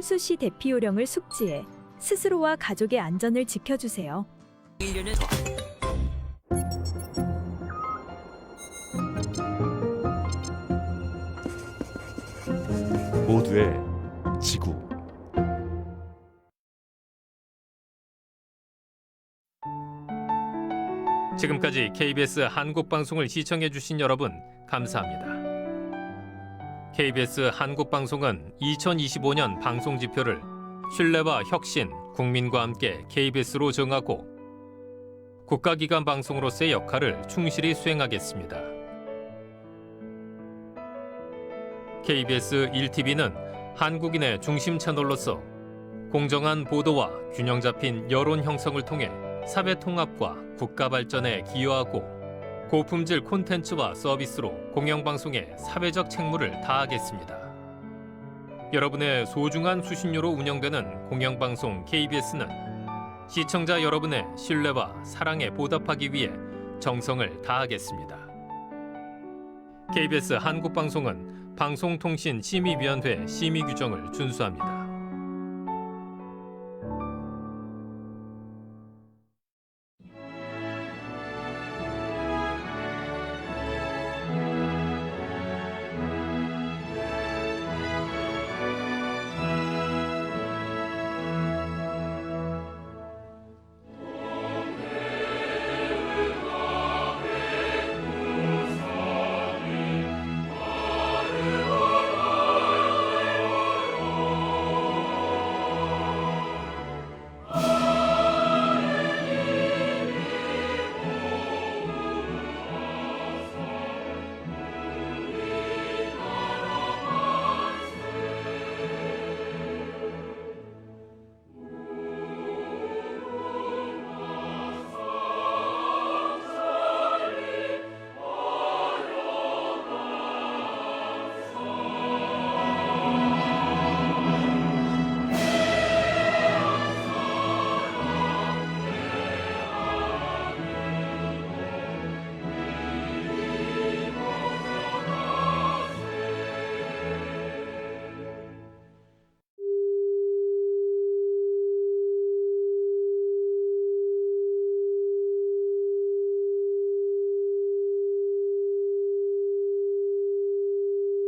수시 대피 요령을 숙지해 스스로와 가족의 안전을 지켜주세요. 인류는 모두의 지구 지금까지 KBS 한국방송을 시청해주신 여러분 감사합니다. KBS 한국방송은 2025년 방송 지표를 신뢰와 혁신, 국민과 함께 KBS로 정하고 국가기관 방송으로서의 역할을 충실히 수행하겠습니다. KBS 1TV는 한국인의 중심 채널로서 공정한 보도와 균형 잡힌 여론 형성을 통해 사회 통합과 국가 발전에 기여하고 고품질 콘텐츠와 서비스로 공영방송의 사회적 책무를 다하겠습니다. 여러분의 소중한 수신료로 운영되는 공영방송 KBS는 시청자 여러분의 신뢰와 사랑에 보답하기 위해 정성을 다하겠습니다. KBS 한국방송은 방송통신심의위원회 심의 규정을 준수합니다.